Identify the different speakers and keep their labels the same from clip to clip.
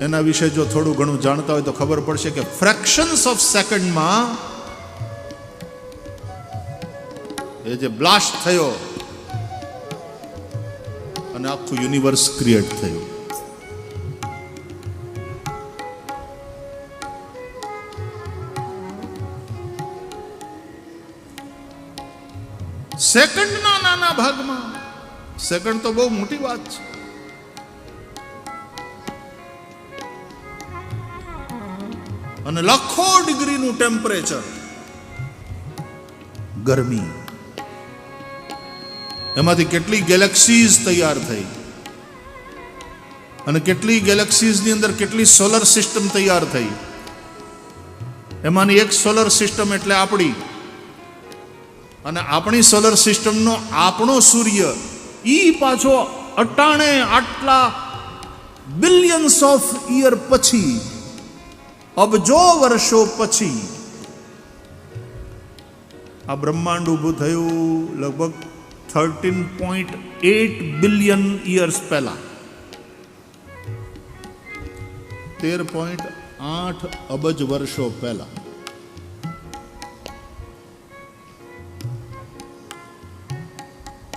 Speaker 1: એના વિશે જો થોડું ઘણું જાણતા હોય તો ખબર પડશે કે ફ્રેક્શન્સ ઓફ સેકન્ડમાં એ જે બ્લાસ્ટ થયો અને આખું યુનિવર્સ ક્રિએટ થયું. સેકન્ડના નાના ભાગમાં સેકન્ડ તો બહુ મોટી વાત છે. અને લાખો ડિગ્રીનું ટેમ્પરેચર ગરમી. એમાંથી કેટલી ગેલેક્સીઝ તૈયાર થઈ? અને કેટલી ગેલેક્સીઝની અંદર કેટલી સોલર સિસ્ટમ તૈયાર થઈ? એમાંની એક સોલર સિસ્ટમ એટલે આપણી. અને આપણી સોલર સિસ્ટમનો આપણો સૂર્ય, ઈ પાછો અટાણે આટલા બિલિયન્સ ઓફ યર પછી અબજો વર્ષો પછી આ બ્રહ્માંડ ઊભું થયું લગભગ thirteen point eight billion years પહેલા તેર પોઈન્ટ આઠ અબજ વર્ષો પહેલા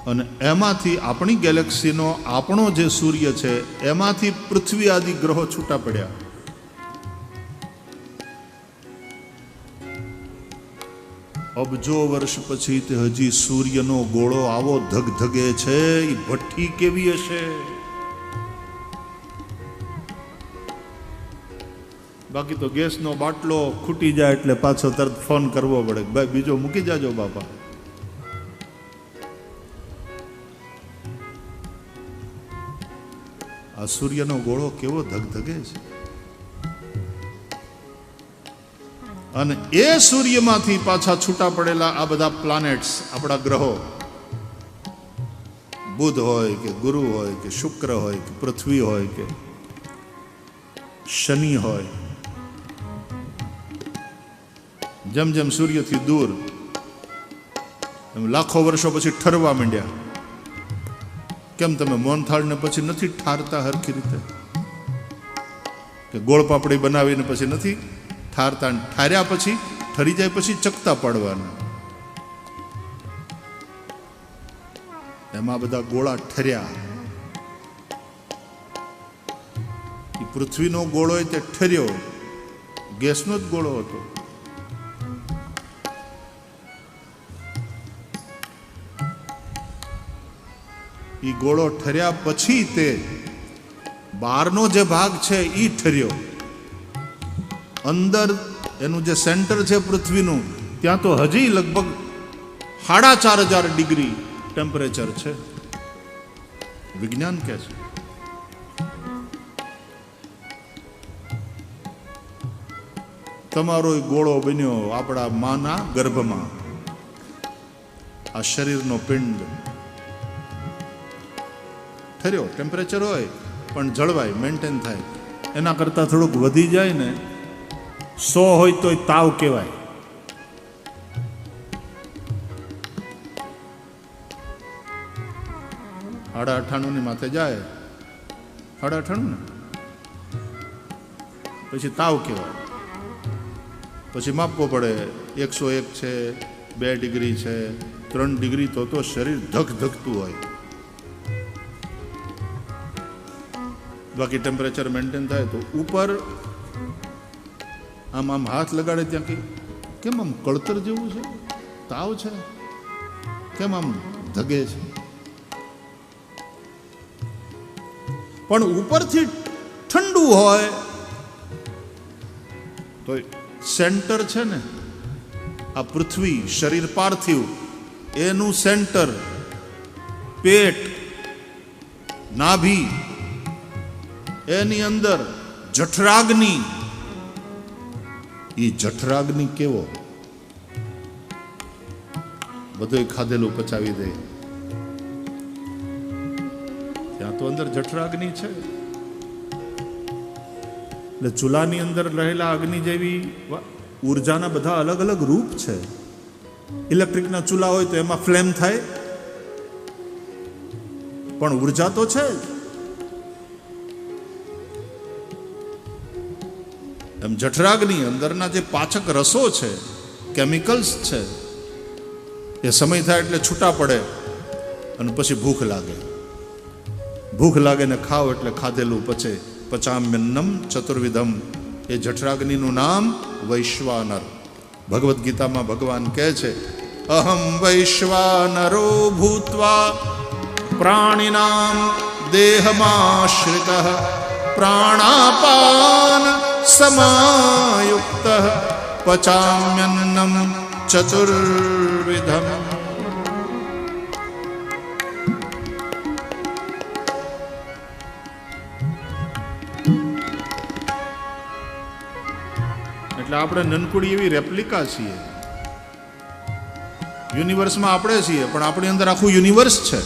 Speaker 1: અને એમાંથી આપણી ગેલેક્સીનો આપણો જે સૂર્ય છે, એમાંથી પૃથ્વી આદિ ગ્રહો છૂટા પડ્યા। અબજો વર્ષ પછી તે હજી સૂર્યનો ગોળો આવો ધગધગે છે એ ભઠ્ઠી કેવી હશે? બાકી તો ગેસનો બાટલો ખૂટી જાય એટલે પાછો તરત ફોન કરવો પડે. ભાઈ, બીજો મૂકી જાજો બાપા. આ સૂર્યનો ગોળો કેવો ધગધગે છે? અને એ સૂર્યમાંથી પાછા છૂટા પડેલા આ બધા પ્લાનેટ્સ આપણા ગ્રહો. બુધ હોય કે ગુરુ હોય કે શુક્ર હોય કે પૃથ્વી હોય કે શનિ હોય. જેમ જેમ સૂર્યથી દૂર લાખો વર્ષો પછી ઠરવા માંડ્યા. કેમ તમે મોનથાળને પછી નથી ઠારતા હરખી રીતે? કે ગોળ પાપડી બનાવીને પછી નથી ઠારતા ઠાર્યા પછી, ઠરી જાય પછી ચકતા પાડવાના. એમાં બધા ગોળા ઠર્યા. એ પૃથ્વીનો ગોળો તે ઠર્યો. ગેસનો જ ગોળો હતો. એ ગોળો ઠર્યા પછી તે બહારનો જે ભાગ છે એ ઠર્યો. અંદર એનું જે સેન્ટર છે પૃથ્વીનું, ત્યાં તો હજી લગભગ સાડા ચાર હજાર ડિગ્રી ટેમ્પરેચર છે. વિજ્ઞાન કે છે. તમારો ગોળો બન્યો આપણા માના ગર્ભમાં. આ શરીરનો પિંડ. ઠર્યો ટેમ્પરેચર હોય, પણ જળવાય મેન્ટેન થાય. એના કરતાં થોડુંક વધી જાય ને સો હોય તોય તાવ કહેવાય. સાડા અઠાણુંની માથે જાય. સાડા અઠાણું ને પછી તાવ કહેવાય. પછી માપવો પડે. એકસો એક છે, બે ડિગ્રી છે, ત્રણ ડિગ્રી તો તો શરીર ધક ધકતું હોય. બાકી ટેમ્પરેચર મેન્ટેન થાય તો ઉપર આમ આમ હાથ લગાડે ત્યાં કે કેમ આમ કળતર જેવું છે? તાવ છે? કેમ આમ ધગે છે? પણ ઉપરથી ઠંડુ હોય તો સેન્ટર છે ને, આ પૃથ્વી શરીર પાર્થિવ એનું સેન્ટર પેટ, નાભી, એની અંદર જઠરાગ્નિ. એ જઠરાગ્નિ કેવો? બધું ખાધેલું પચાવી દે. ત્યાં તો અંદર જઠરાગ્નિ છે. એટલે ચૂલાની અંદર રહેલા અગ્નિ જેવી ઉર્જાના બધા અલગ અલગ રૂપ છે. ઇલેક્ટ્રિકના ચૂલા હોય તો એમાં ફ્લેમ થાય. પણ ઊર્જા તો છે જ. એમ જઠરાગની અંદરના જે પાચક રસો છે કેમિકલ્સ છે, એ સમય થાય એટલે છૂટા પડે અને પછી ભૂખ લાગે. ભૂખ લાગે ને ખાવ એટલે ખાધેલું પચે. પચામ્યન્નમ ચતુર્વિધમ. એ જઠરાગ્નિનું નામ વૈશ્વાનર. ભગવદ્ ગીતામાં ભગવાન કહે છે, અહમ વૈશ્વાનરો ભૂત્વા પ્રાણીનામ દેહમાશ્રિત પ્રાણાપાન સમાયુક્ત પચામ્યન્નમ ચતુર્વિધમ એટલે આપણે નનકુડી એવી રેપ્લિકા છીએ. યુનિવર્સમાં આપણે છીએ, પણ આપણી અંદર આખું યુનિવર્સ છે.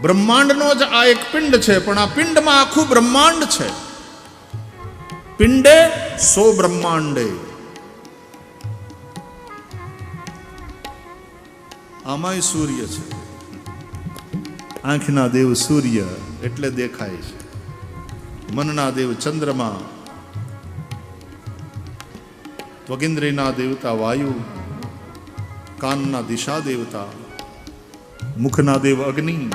Speaker 1: બ્રહ્માંડનો જ આ એક પિંડ છે, પણ આ પિંડમાં આખું બ્રહ્માંડ છે. પિંડે સો બ્રહ્માંડે. આમાંય સૂર્ય છે. આંખના દેવ સૂર્ય એટલે દેખાય છે. મનના દેવ ચંદ્રમા. ત્વગેન્દ્રના દેવતા વાયુ. કાનના દિશા દેવતા. મુખના દેવ અગ્નિ.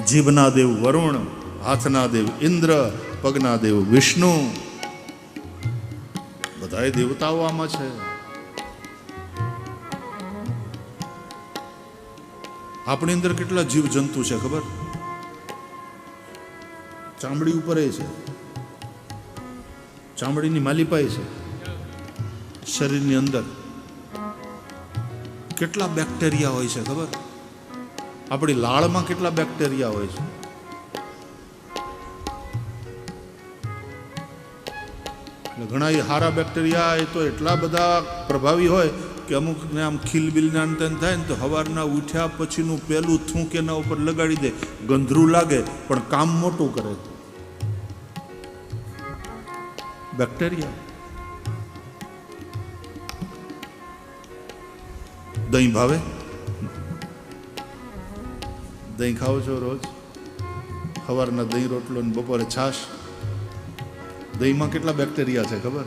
Speaker 1: જીભના દેવ વરુણ, હાથના દેવ ઇન્દ્ર, પગના દેવ વિષ્ણુ. બધા દેવતાઓ આમાં છે. આપણી અંદર કેટલા જીવ જંતુ છે, ખબર? ચામડી ઉપર એ છે. ચામડીની માલિપાઈ છે. શરીરની અંદર. કેટલા બેક્ટેરિયા હોય છે, ખબર? આપણી લાળમાં કેટલા બેક્ટેરિયા હોય છે? ઘણા એ હારા બેક્ટેરિયા, એ તો એટલા બધા પ્રભાવી હોય કે અમુકને આમ ખીલબીલને તેમ થાય ને તો સવારના ઉઠ્યા પછીનું પહેલું થૂંક એના ઉપર લગાડી દે. ગંધરું લાગે, પણ કામ મોટું કરે. બેક્ટેરિયા. દહીં ભાવે? દહીં ખાઓ છો રોજ? સવારના દહીં રોટલો ને બપોરે છાશ? દહીંમાં કેટલા બેક્ટેરિયા છે, ખબર?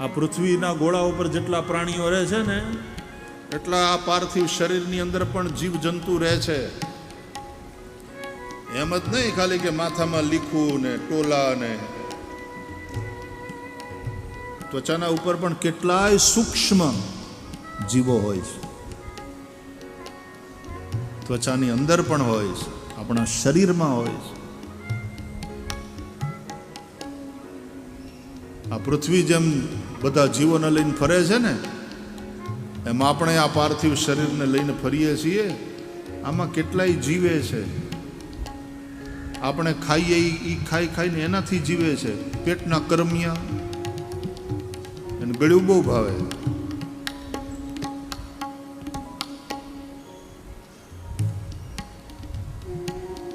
Speaker 1: આ પૃથ્વીના ગોળા ઉપર જેટલા પ્રાણીઓ રહે છે ને, એટલા આ પાર્થિવ શરીરની અંદર પણ જીવ જંતુ રહે છે. એમ જ નહીં ખાલી કે માથામાં લીખું ને ટોલા ને ત્વચાના ઉપર પણ કેટલાય સૂક્ષ્મ જીવો હોય છે. ત્વચાની અંદર પણ હોય છે, આપણા શરીરમાં હોય છે. આ પૃથ્વી જેમ બધા જીવોને લઈને ફરે છે ને, એમ આપણે આ પાર્થિવ શરીરને લઈને ફરીએ છીએ, આમાં કેટલાય જીવે છે. આપણે ખાઈએ એ ખાઈ ખાઈને એનાથી જીવે છે. પેટના કરમિયા ગળ્યું બહુ ભાવે.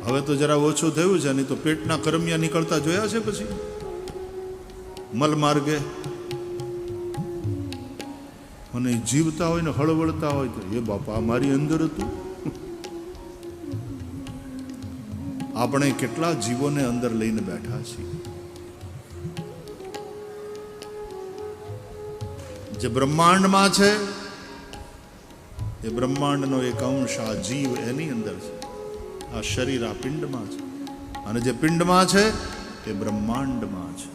Speaker 1: હવે તો જરા ઓછું થયું છે, નહીં તો પેટના કરમિયા નીકળતા જોયા છે પછી? મલ માર્ગે. અને જીવતા હોય ને હળવળતા હોય તો, એ બાપા મારી અંદર હતું? આપણે કેટલા જીવોને અંદર લઈને બેઠા છીએ? જે બ્રહ્માંડમાં છે, એ બ્રહ્માંડનો એક અંશ આ જીવ એની અંદર છે. આ શરીર આ પિંડમાં છે. અને જે પિંડમાં છે, એ બ્રહ્માંડમાં છે.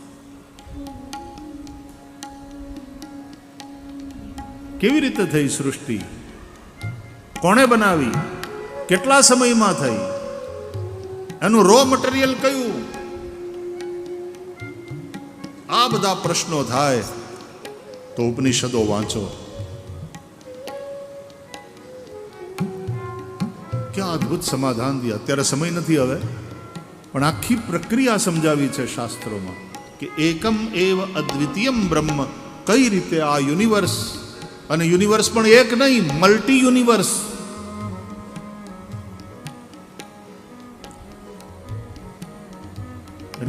Speaker 1: કેવી રીતે થઈ સૃષ્ટિ? કોણે બનાવી? કેટલા સમયમાં થઈ? એનું રો મટીરિયલ કયું? આ બધા પ્રશ્નો થાય. તો ઉપનિષદો વાંચો. ક્યાં અદ્ભુત સમાધાન દે. અત્યારે સમય નથી હવે. પણ આખી પ્રક્રિયા સમજાવી છે શાસ્ત્રોમાં કે એકમ એવ અદ્વિતીયમ બ્રહ્મ. કઈ રીતે આ યુનિવર્સ, અને યુનિવર્સ પણ એક નહીં, મલ્ટી યુનિવર્સ.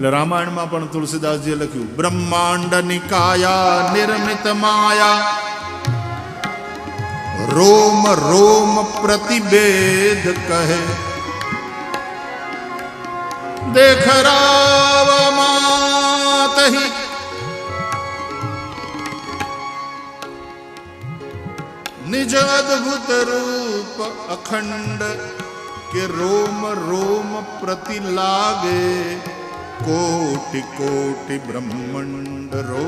Speaker 1: એટલે રામાયણમાં પણ તુલસીદાસજીએ લખ્યું, બ્રહ્માંડ નિકાયા, નિર્મિત માયા. રોમ રોમ પ્રતિભેદ કહે. દેખ રાવ માતહી નિજ અદભુત રૂપ અખંડ કે રોમ રોમ પ્રતિ લાગે कोटि कोटि ब्रह्मण्डरो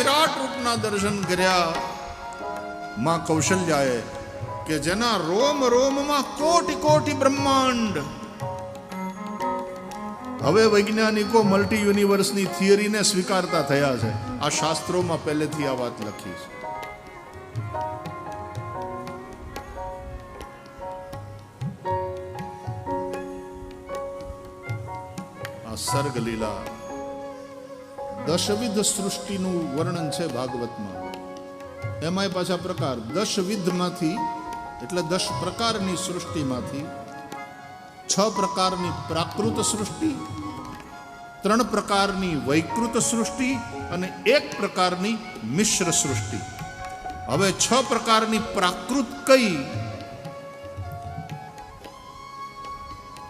Speaker 1: વિરાટ રૂપના દર્શન કર્યા. માં કૌશલ્યાએ કે જેના રોમ રોમમાં કોટી કોટી બ્રહ્માંડ. હવે વૈજ્ઞાનિકો મલ્ટી યુનિવર્સની થિયરીને સ્વીકારતા થયા છે. આ શાસ્ત્રોમાં પહેલેથી આ વાત લખી છે. આ સર્ગ દશવિધ સૃષ્ટિનું વર્ણન છે ભાગવતમાં. એમાંય પાછા પ્રકાર, દશવિધમાંથી, એટલે દસ પ્રકારની સૃષ્ટિમાંથી, છ પ્રકારની પ્રાકૃત સૃષ્ટિ, ત્રણ પ્રકારની વૈકૃત સૃષ્ટિ અને એક પ્રકારની મિશ્ર સૃષ્ટિ. હવે છ પ્રકારની પ્રાકૃત કઈ?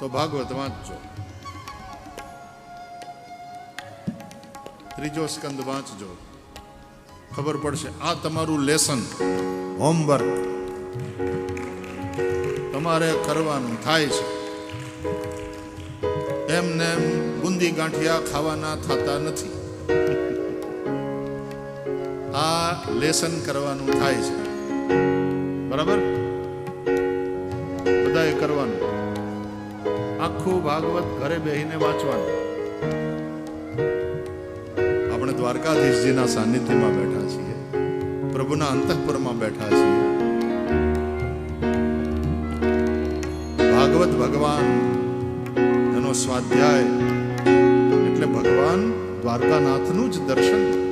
Speaker 1: તો ભાગવત વાંચજો. ત્રીજો સ્કંદ વાંચજો. ખબર પડશે આ તમારું લેસન. હોમવર્ક. તમારે કરવાનું થાય છે. એમને એમ બુંદી ગાંઠિયા ખાવાના થતા નથી. આ લેસન કરવાનું થાય છે. બરાબર? બધાએ કરવાનું. આખું ભાગવત ઘરે બેહીને વાંચવાનું. દ્વારકાધીશજીના સાનિધ્યમાં બેઠા છીએ. પ્રભુના અંતઃપુરમાં બેઠા છીએ. ભાગવત ભગવાન એનો સ્વાધ્યાય. એટલે ભગવાન દ્વારકાનાથનું જ દર્શન.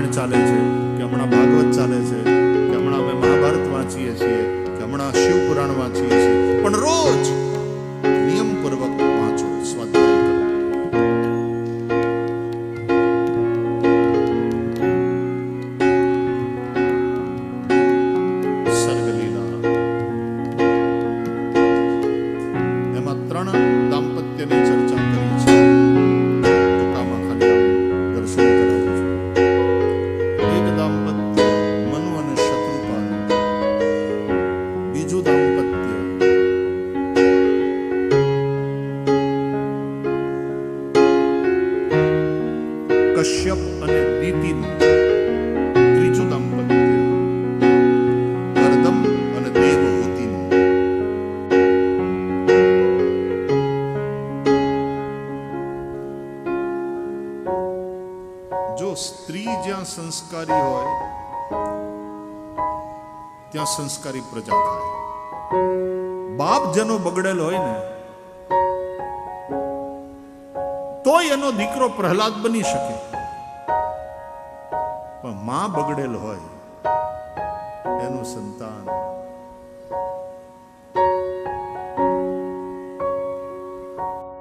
Speaker 1: રામાયણ ચાલે છે, કે હમણાં ભાગવત ચાલે છે, કે હમણાં અમે મહાભારત વાંચીએ છીએ, કે હમણાં શિવ પુરાણ વાંચીએ છીએ. જો સ્ત્રી જ્યાં સંસ્કારી હોય, ત્યાં સંસ્કારી પ્રજા થાય. બાપ જેનો બગડેલ હોય ને, તોય એનો દીકરો પ્રહલાદ બની શકે. પણ માં બગડેલ હોય, એનું સંતાન